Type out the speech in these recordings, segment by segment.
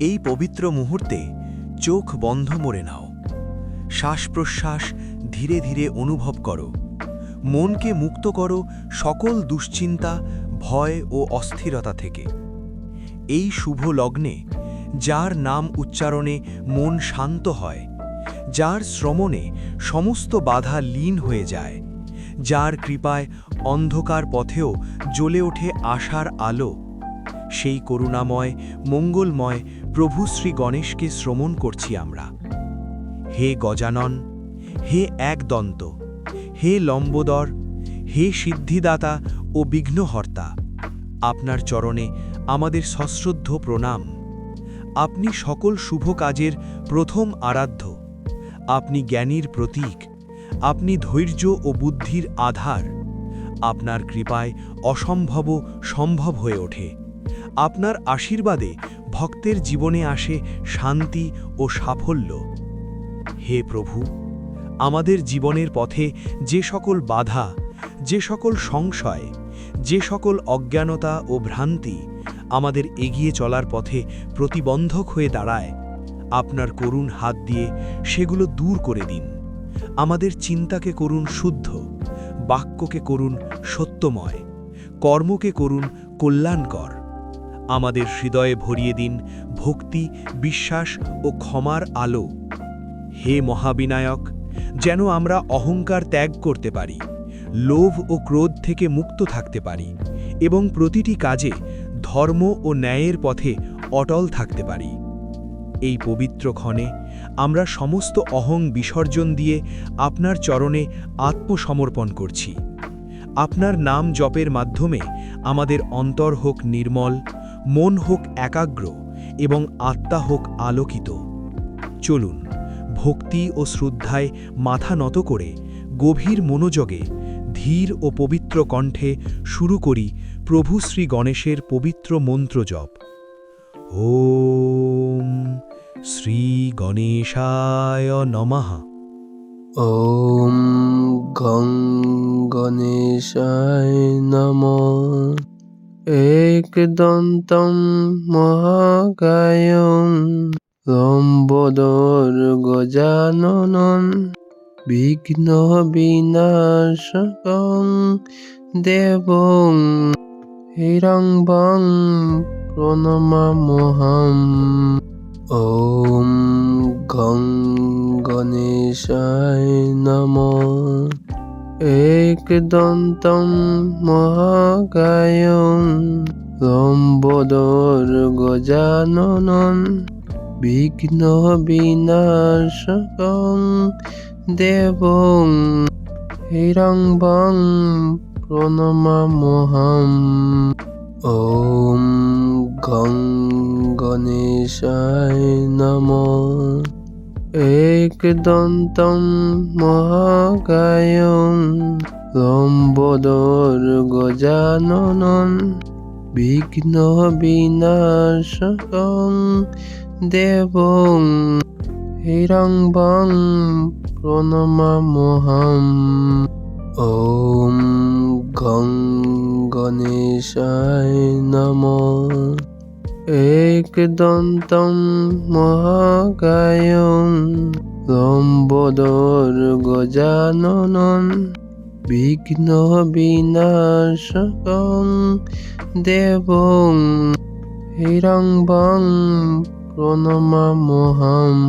এই পবিত্র মুহূর্তে চোখ বন্ধ মরে নাও। শ্বাস প্রশ্বাস ধীরে ধীরে অনুভব করো। মনকে মুক্ত করো সকল দুশ্চিন্তা, ভয় ও অস্থিরতা থেকে। এই শুভ লগ্নে যার নাম উচ্চারণে মন শান্ত হয়, যার শ্রমণে সমস্ত বাধা লীন হয়ে যায়, যার কৃপায় অন্ধকার পথেও জ্বলে ওঠে আশার আলো। সেই করুণাময়, মঙ্গলময় প্রভু শ্রী গণেশকে শ্রমণ করছি আমরা। হে গজানন, হে একদন্ত, হে লম্বোদর, হে সিদ্ধিদাতা ও বিঘ্নহর্তা, আপনার চরণে আমাদের সশ্রদ্ধ প্রণাম। আপনি সকল শুভ কাজের প্রথম আরাধ্য, আপনি জ্ঞানীর প্রতীক, আপনি ধৈর্য ও বুদ্ধির আধার, আপনার কৃপায় অসম্ভব সম্ভব হয়ে ওঠে। আপনার আশীর্বাদে ভক্তের জীবনে আসে শান্তি ও সাফল্য। হে প্রভু, আমাদের জীবনের পথে যে সকল বাধা, যে সকল সংশয়, যে সকল অজ্ঞানতা ও ভ্রান্তি আমাদের এগিয়ে চলার পথে প্রতিবন্ধক হয়ে দাঁড়ায়, আপনার করুণ হাত দিয়ে সেগুলো দূর করে দিন। আমাদের চিন্তাকে করুন শুদ্ধ, বাক্যকে করুন সত্যময়, কর্মকে করুন কল্যাণকর। আমাদের হৃদয়ে ভরিয়ে দিন ভক্তি, বিশ্বাস ও ক্ষমার আলো। হে মহাবিনায়ক, যেন আমরা অহংকার ত্যাগ করতে পারি, লোভ ও ক্রোধ থেকে মুক্ত থাকতে পারি এবং প্রতিটি কাজে ধর্ম ও ন্যায়ের পথে অটল থাকতে পারি। এই পবিত্র ক্ষণে আমরা সমস্ত অহং বিসর্জন দিয়ে আপনার চরণে আত্মসমর্পণ করছি। আপনার নাম জপের মাধ্যমে আমাদের অন্তর হোক নির্মল মন হোক একাগ্র এবং আত্মা হোক আলোকিত চলুন ভক্তি ও শ্রদ্ধায় মাথা নত করে গভীর মনোযোগে ধীর ও পবিত্র কণ্ঠে শুরু করি প্রভু শ্রী গণেশের পবিত্র মন্ত্র জপ ওম শ্রী গণেশায় নমঃ ॐ गं गणेशाय नमः एकदन्तं महाकायं लम्बोदरगजाननं विघ्नविनाशकं देवं हिरङ्बं प्रणमामहम् ॐ गं गणेशाय नमः एकदन्तं महाकायं लम्बोदरगजाननं विघ्नविनाशकं देवं हिरङ्बं प्रणमामहम् ॐ गं गणेशाय नमः एकदन्तं महाकायं लम्बोदरगजाननं विघ्नविनाशकं देवं हिरङ्बं प्रणमामहम् ॐ गं गणेशाय नमः एकदन्तं महाकायं लम्बोदरगजाननं विघ्नविनाशकं देवं हिरङ्बं प्रणमामहम्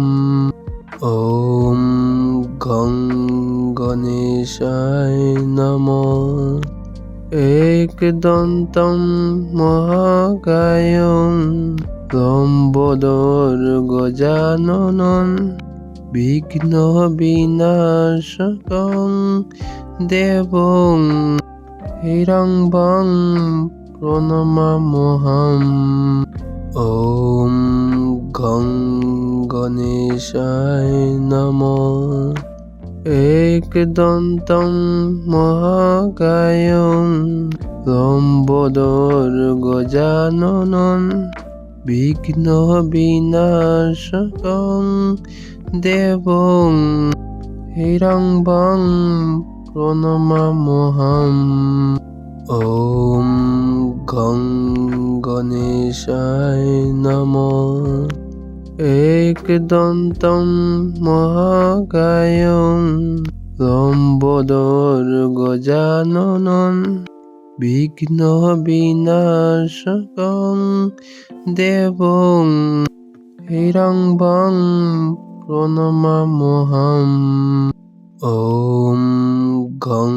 ॐ गं गणेशाय नमः एकदन्तं महाकायं लम्बोदरगजाननं विघ्नविनाशकं देवं हिरङ्बं प्रणमामहम् ॐ गं गणेशाय नमः एकदन्तं महाकायं लम्बोदरगजाननं विघ्नविनाशकं देवं हिरङ्बं प्रणमामहम् ॐ गं गणेशाय नमः एकदन्तं महाकायं लम्बोदरगजाननं विघ्नविनाशकं देवं हिरङ्बं प्रणमाम्यहम् ॐ गं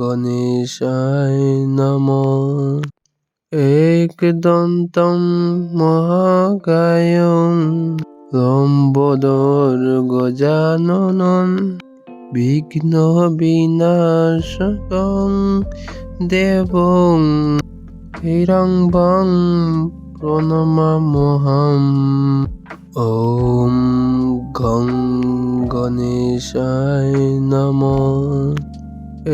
गणेशाय नमः एकदन्तं महाकायं लम्बोदरगजाननं विघ्नविनाशकं देवं हिरङ्बं प्रणमाम्यहम् ॐ गं गणेशाय नमः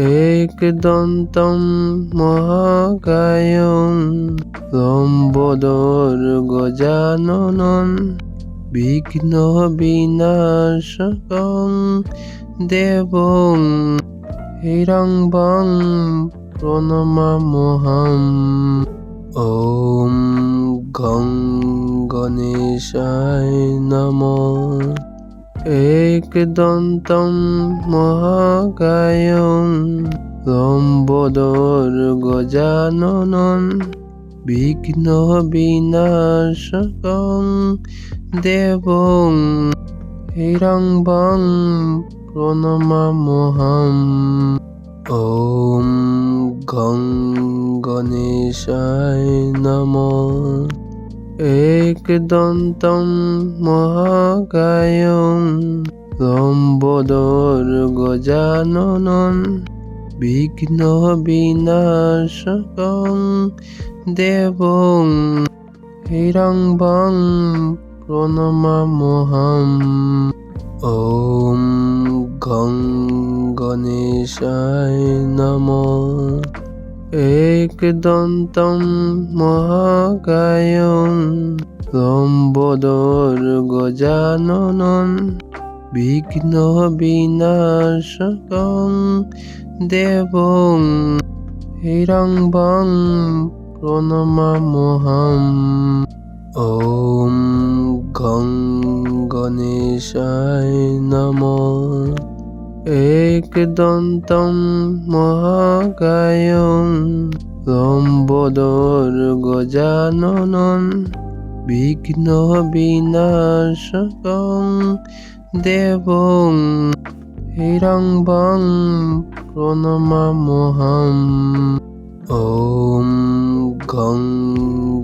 एकदन्तं महाकायं लम्बोदरगजाननं विघ्नविनाशकं देवं हिरङ्बं प्रणमाम्यहम् ॐ गं गणेशाय नमः एकदन्तं महाकायं लम्बोदरगजाननं विघ्नविनाशकं देवं हिरङ्बं प्रणमाम्यहम् ॐ गं गणेशाय नमः एकदन्तं महाकायं लम्बोदरगजाननं विघ्नविनाशकं देवं हिरङ्बं प्रणमाम्यहम् ॐ गं गणेशाय नमः एकदन्तं महाकायं लम्बोदरगजाननं विघ्नविनाशकं देवं हिरङ्बं प्रणमाम्यहम् ॐ गं गणेशाय नमः एकदन्तं महाकायं लम्बोदरगजाननं विघ्नविनाशकं देवं हिरङ्बं प्रणमाम्यहम् ॐ गं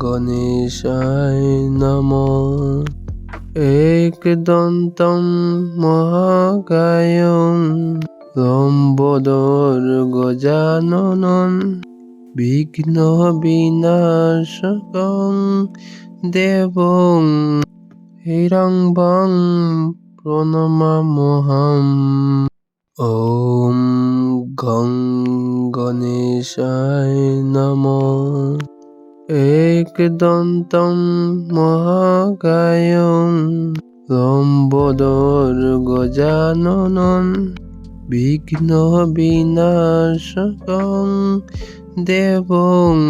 गणेशाय नमः एकदन्तं महाकायं लम्बोदरगजाननं विघ्नविनाशकं देवं हिरङ्बं प्रणमाम्यहम् ॐ गं गणेशाय नमः एकदन्तं महाकायं लम्बोदरगजाननं विघ्नविनाशकं देवं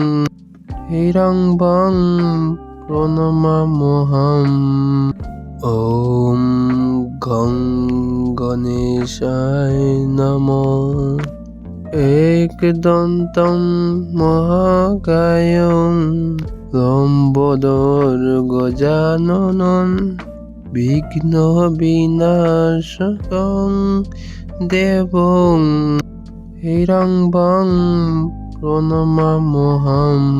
हिरङ्बं प्रणमाम्यहम् ॐ गं गणेशाय नमः एकदन्तं महाकायं लम्बोदरगजाननं विघ्नविनाशकं देवं हिरङ्बं प्रणमाम्यहम्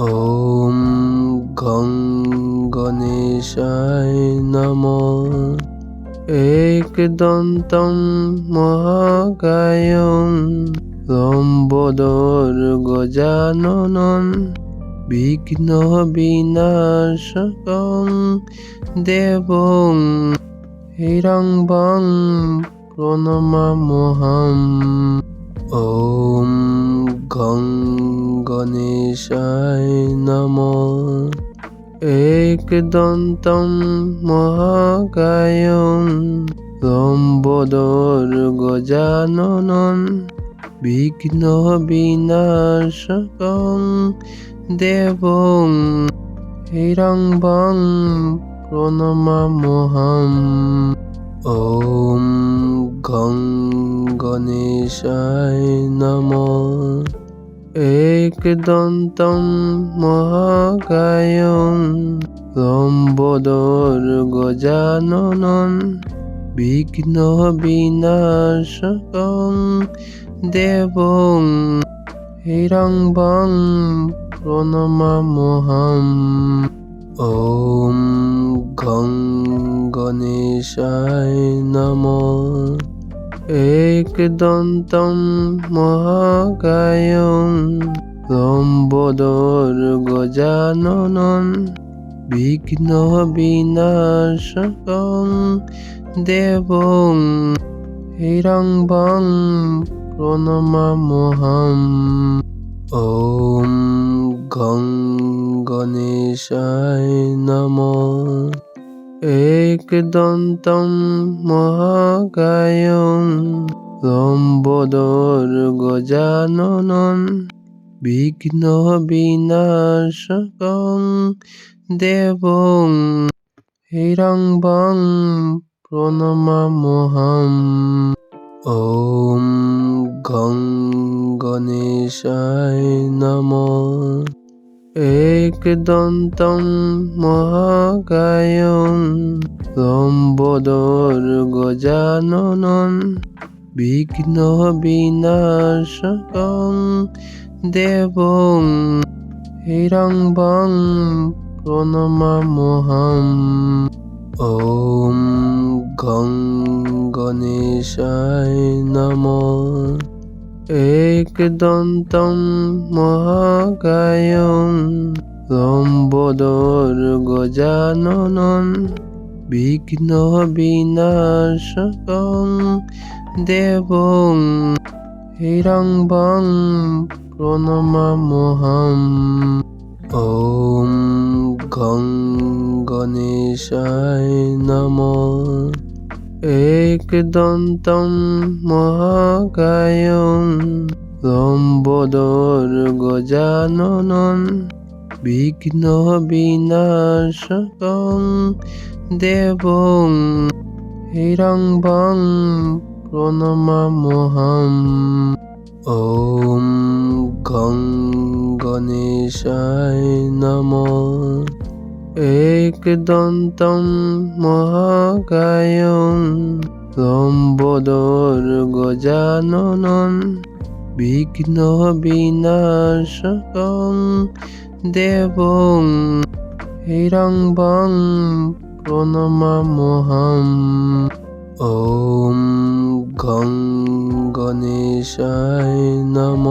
ॐ गं गणेशाय नमः एकदन्तं महाकायं लम्बोदरगजाननं विघ्नविनाशकं देवं हिरङ्बं प्रणमाम्यहम् ॐ गं गणेशाय नमः একদন্তম মহাকায়ম লম্বদর গজাননন বিঘ্ন বিনাশকং দেবং হিরাং প্রণমা মহাম ঔ গণেশায় নমঃ। একদন্तं মহাকায়ং লম্বোদর গজাননন বিঘ্ন বিনাশকং দেবং। হিরংবং প্রণমামহম। ॐ গং গণেশায় নম। একদন্तं মহাকায়ং লম্বোদর গজাননন বিঘ্ন বিনাশকং দেবং। হিরংবং প্রণমামহম। ॐ গং গণেশায় নম। একদন্तं মহাকায়ং লম্বোদর গজাননন বিঘ্ন বিনাশকং দেবং হিরংবং প্রণমামহম। ॐ গং গণেশায় নম। একদন্तं মহাকায়ং লম্বোদর গজাননন বিঘ্ন বিনাশকং দেবং হিরংবং প্রণমামহম ॐ গং গণেশায় নম। একদন্तं মহাকায়ং লম্বোদর গজাননন বিঘ্ন বিনাশকং দেবং হিরংবং প্রণমামহম। ॐ গং গণেশায় নম। একদন্तं মহাকায়ং লম্বোদর গজাননন বিঘ্ন বিনাশকং দেবং হিরংবং প্রণমামহম। ॐ গং গণেশায় নম। একদন্तं মহাকায়ং লম্বোদর গজাননন বিঘ্ন বিনাশকং দেবং হিরংবং প্রণমামহম। ॐ গং গণেশায় নম।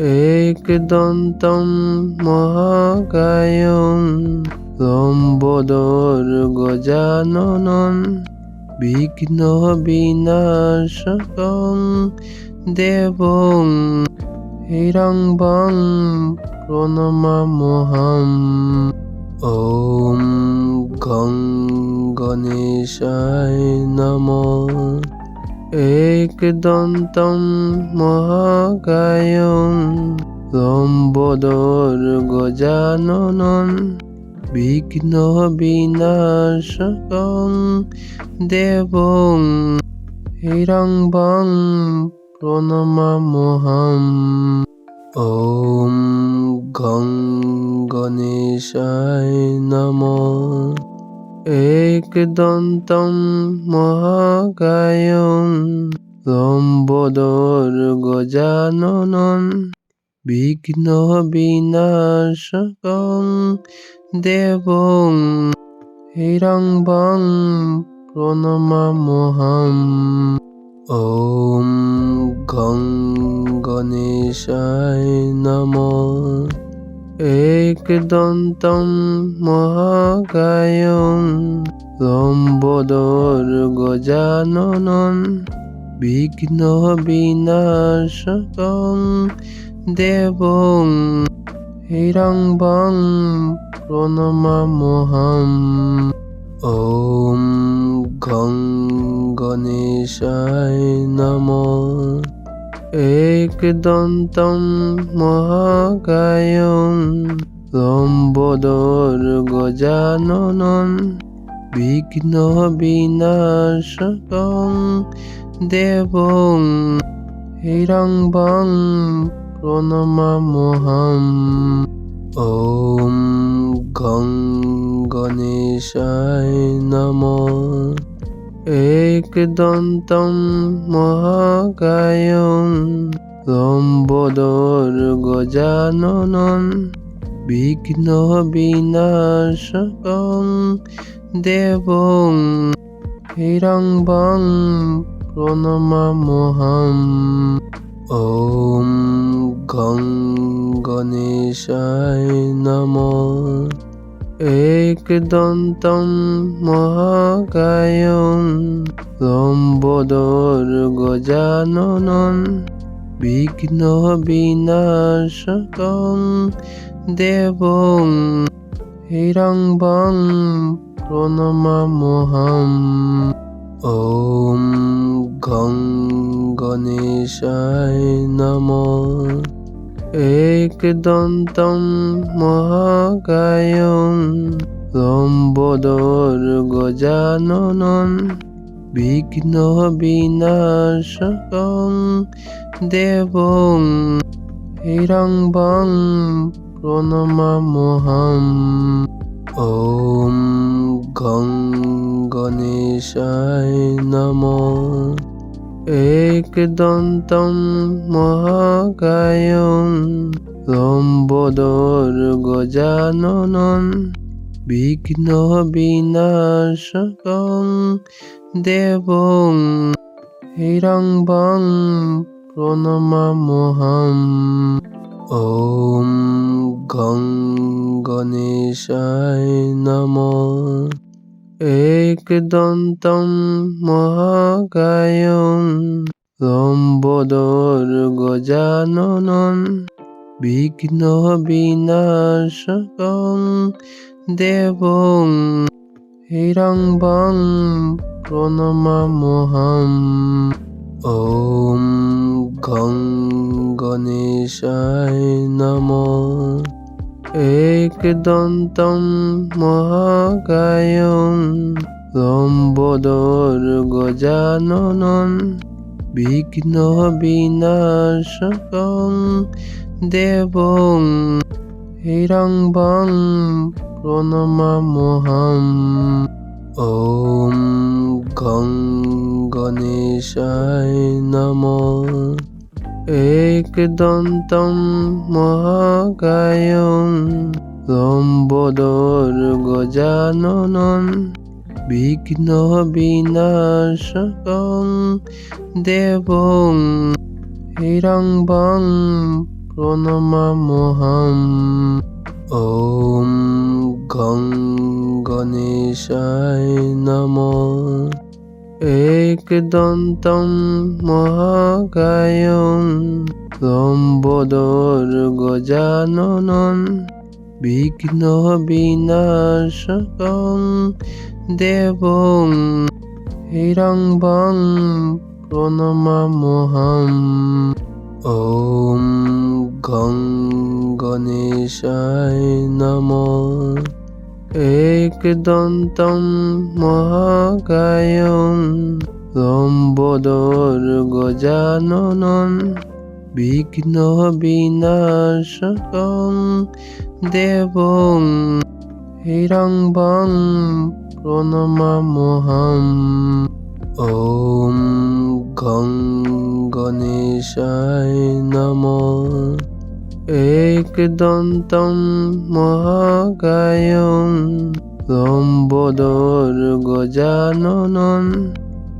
একদন্तं মহাকায়ং লম্বোদর গজাননন বিঘ্ন বিনাশকং দেবং হিরংবং প্রণমামহম। ॐ গং গণেশায় নম। একদন্तं মহাকায়ং লম্বোদর গজাননন বিঘ্ন বিনাশকং দেবং হিরংবং প্রণমামহম। ॐ গং গণেশায় নম। একদন্तं মহাকায়ং লম্বোদর গজাননন বিঘ্ন বিনাশকং দেবং। হিরংবং প্রণমামহম। ॐ গং গণেশায় নম। একদন্तं মহাকায়ং লম্বোদর গজাননন বিঘ্ন বিনাশকং দেবং হিরংবং প্রণমামহম। ॐ গং গণেশায় নম। একদন্तं মহাকায়ং লম্বোদর গজাননন বিঘ্ন বিনাশকং দেবং হিরংবং প্রণমামহম। ॐ গং গণেশায় নমঃ। একদন্तं মহাকায়ং লম্বোদর গজাননন বিঘ্ন বিনাশকং দেবং হিরংবং প্রণমামহম। ॐ গং গণেশায় নমঃ। একদন্तं মহাকায়ং লম্বোদর গজাননন বিঘ্ন বিনাশকং দেবং হিরংবং প্রণমামহম। ॐ গং গণেশায় নমঃ। একদন্तं মহাকায়ং লম্বোদর গজাননন বিঘ্ন বিনাশকং দেবং। হিরংবং প্রণমামহম। ॐ গং গণেশায় নমঃ। একদন্तं মহাকায়ং লম্বোদর গজাননন বিঘ্ন বিনাশকং দেবং। হিরংবং প্রণমামহম। ॐ গং গণেশায় নমঃ। একদন্तं মহাকায়ং লম্বোদর গজাননন বিঘ্ন বিনাশকং দেবং। হিরংবং প্রণমামহম। ॐ গং গণেশায় নমঃ। একদন্तं মহাকায়ং লম্বোদর গজাননন বিঘ্ন বিনাশকং দেবং হিরংবং প্রণমামহম। ॐ গং গণেশায় নমঃ। একদন্तं মহাকায়ং লম্বোদর গজাননন বিঘ্ন বিনাশকং দেবং। হিরংবং প্রণমামহম। ॐ গং গণেশায় নমঃ। একদন্तं মহাকায়ং লম্বোদর গজাননন বিঘ্ন বিনাশকং দেবং হিরংবং প্রণমামহম। ॐ গং গণেশায় নমঃ। একদন্तं মহাকায়ং লম্বোদর গজাননন বিঘ্ন বিনাশকং দেবং। হিরংবং প্রণমামহম। ॐ গং গণেশায় নমঃ। একদন্तं মহাকায়ং লম্বোদর গজাননন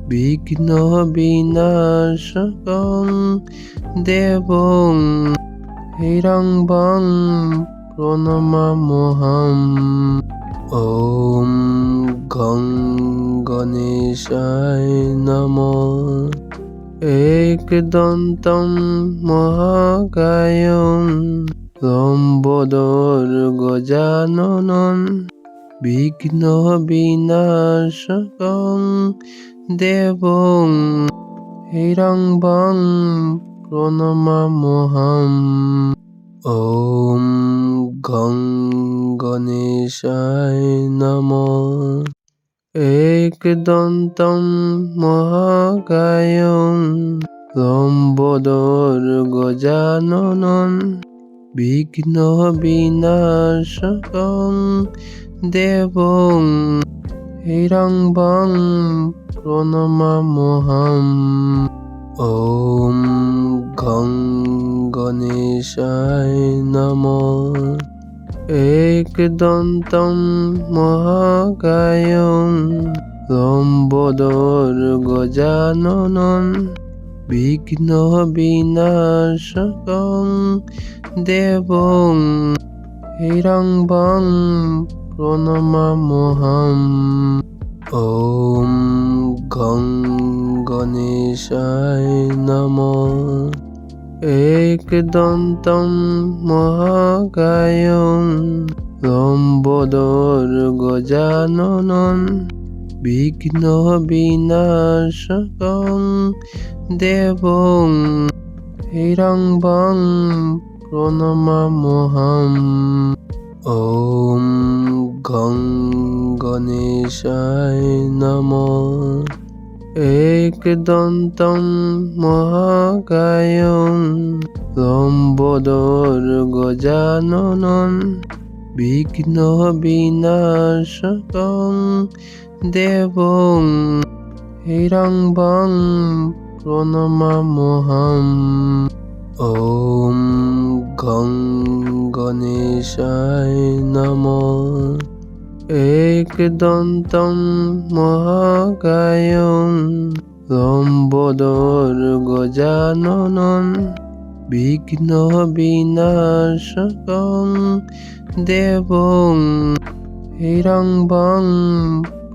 বিঘ্ন বিনাশকং দেবং হিরংবং প্রণমামহম। ॐ গং গণেশায় নমঃ। একদন্तं মহাকায়ং লম্বোদর গজাননন বিঘ্ন বিনাশকং দেবং। হিরংবং প্রণমামহম। ॐ গং গণেশায় নম। একদন্तं মহাকায়ং লম্বোদর গজাননন বিঘ্ন বিনাশকং দেবং। হিরংবং প্রণমামহম। ॐ গং গণেশায় নম। একদন্तं মহাকায়ং লম্বোদর গজাননন বিঘ্ন বিনাশকং দেবং হিরংবং প্রণমামহম। ॐ গং গণেশায় নম। একদন্तं মহাকায়ং লম্বোদর গজাননন বিঘ্ন বিনাশকং দেবং হিরংবং প্রণমামহম ॐ গং গণেশায় নম। একদন্तं মহাকায়ং লম্বোদর গজাননন বিঘ্ন বিনাশকং দেবং। হিরংবং প্রণমামহম। ॐ গং গণেশায় নম। একদন্तं মহাকায়ং লম্বোদর গজাননন বিঘ্ন বিনাশকং দেবং হিরংবং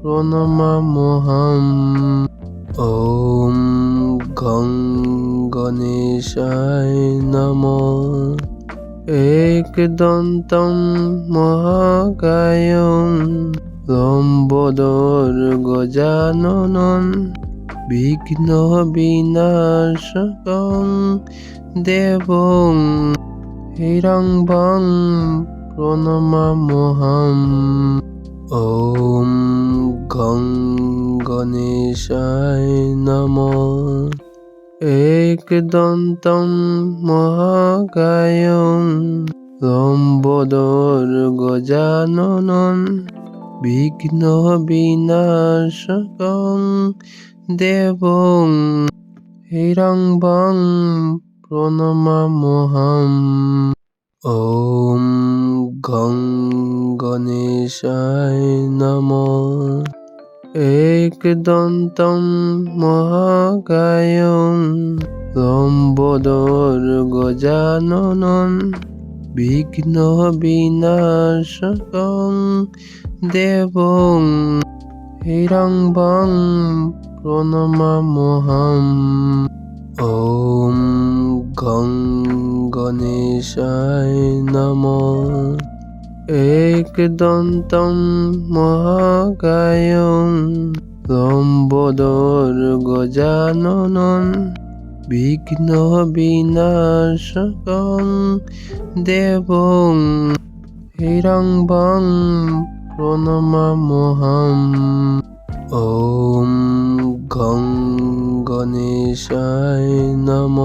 প্রণমামহম। ॐ গং গণেশায় নম। একদন্तं মহাকায়ং লম্বোদর গজাননন বিঘ্ন বিনাশকং দেবং হিরংবং প্রণমামহম। ॐ গং গণেশায় নম। একদন্तं মহাকায়ং লম্বোদর গজাননন বিঘ্ন বিনাশকং দেবং। হিরংবং প্রণমামহম। ॐ গং গণেশায় নম। লম্বোদর গজাননন বিঘ্ন বিনাশকং দেবং হিরংবং প্রণমামহম। ॐ গং গণেশায় নম। একদন্तं মহাকায়ং লম্বোদর গজাননন বিঘ্ন বিনাশকং দেবং হিরংবং প্রণমামহম। ॐ গং গণেশায় নম।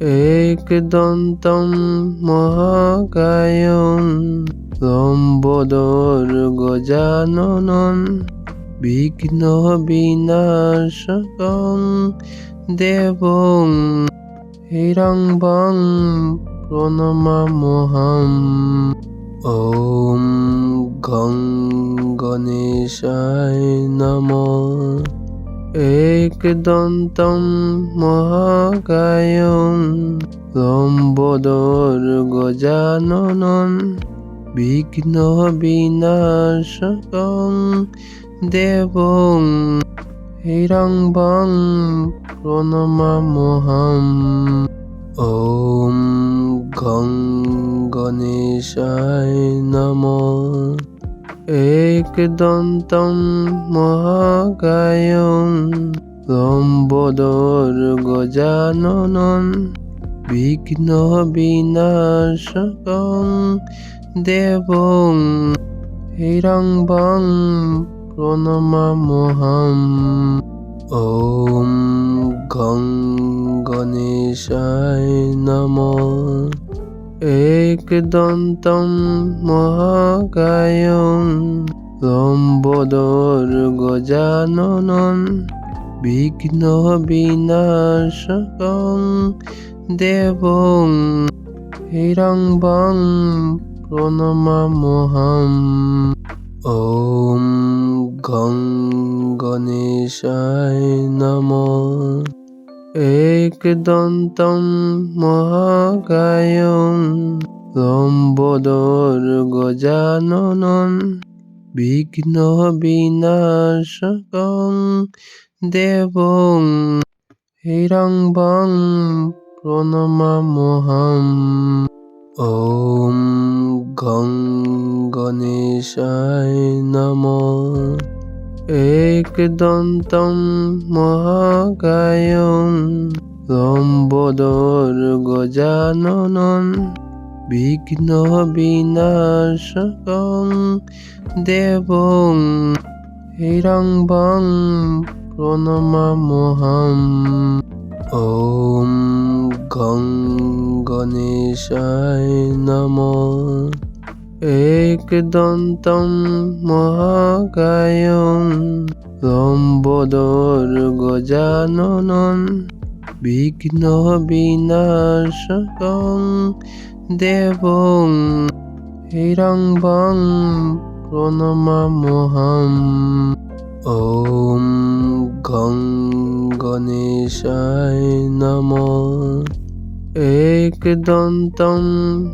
একদন্तं মহাকায়ং লম্বোদর গজাননন বিঘ্ন বিনাশকং দেবং হিরংবং প্রণমামহম। ॐ গং গণেশায় নম। একদন্तं মহাকায়ং লম্বোদর গজাননন বিঘ্ন বিনাশকং দেবং হিরংবং প্রণমামহম। ॐ গং গণেশায় নম। একদন্तं মহাকায়ং লম্বোদর গজাননন বিঘ্ন বিনাশকং দেবং। হিরংবং প্রণমামহম। ॐ গং গণেশায় নম। একদন্तं মহাকায়ং লম্বোদর গজাননন বিঘ্ন বিনাশকং দেবং হিরংবং প্রণমামহম ॐ গং গণেশায় নম। একদন্तं মহাকায়ং লম্বোদর গজাননন বিঘ্ন বিনাশকং দেবং হিরংবং প্রণমামহম ॐ গং গণেশায় নম। একদন্तं মহাকায়ং লম্বোদর গজাননন বিঘ্ন বিনাশকং দেবং হিরংবং প্রণমামহম। ॐ গং গণেশায় নম। একদন্तं মহাকায়ং লম্বোদর গজাননন বিঘ্ন বিনাশকং দেবং। হিরংবং প্রণমামহম। ॐ গং গণেশায় নম। একদন্तं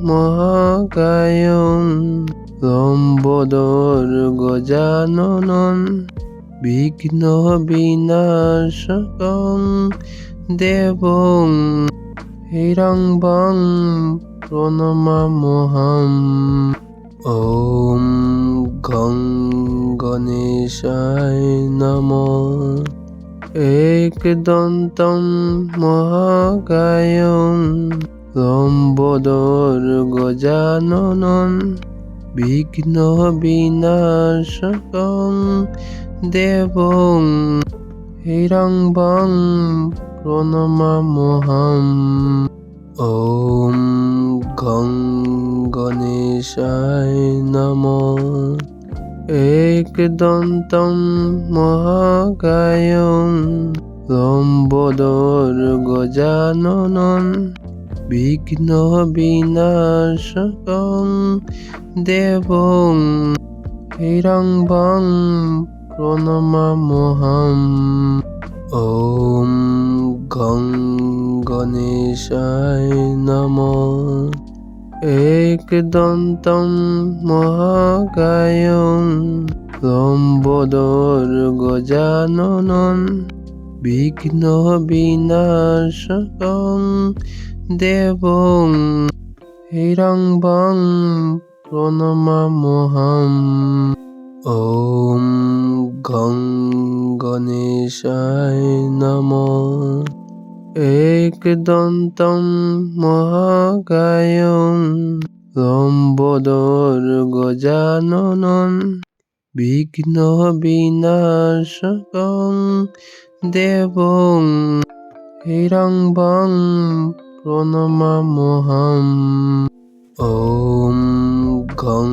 মহাকায়ং লম্বোদর গজাননন বিঘ্ন বিনাশকং দেবং হিরংবং প্রণমামহম। ॐ গং গণেশায় নম। একদন্तं মহাকায়ং লম্বোদর গজাননন বিঘ্ন বিনাশকং দেবং হিরংবং প্রণমামহম। ॐ গং গণেশায় নম। একদন্तं মহাকায়ং লম্বোদর গজাননন বিঘ্ন বিনাশকং দেবং। হিরংবং প্রণমামহম। ॐ গং গণেশায় নম। একদন্तं মহাকায়ং লম্বোদর গজাননন বিঘ্ন বিনাশকং দেবং হিরংবং প্রণমামহম ॐ গং গণেশায় নম। একদন্तं মহাকায়ং লম্বোদর গজাননন বিঘ্ন বিনাশকং দেবং। হিরংবং প্রণমামহম। ॐ গং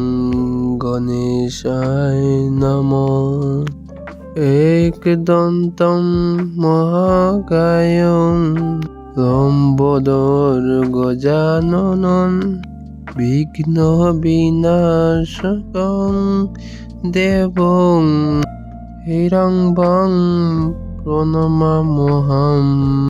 গণেশায় নম। একদন্तं মহাকায়ং লম্বোদর গজাননন বিঘ্ন বিনাশকং দেবং। প্রণমা প্রণমামহম।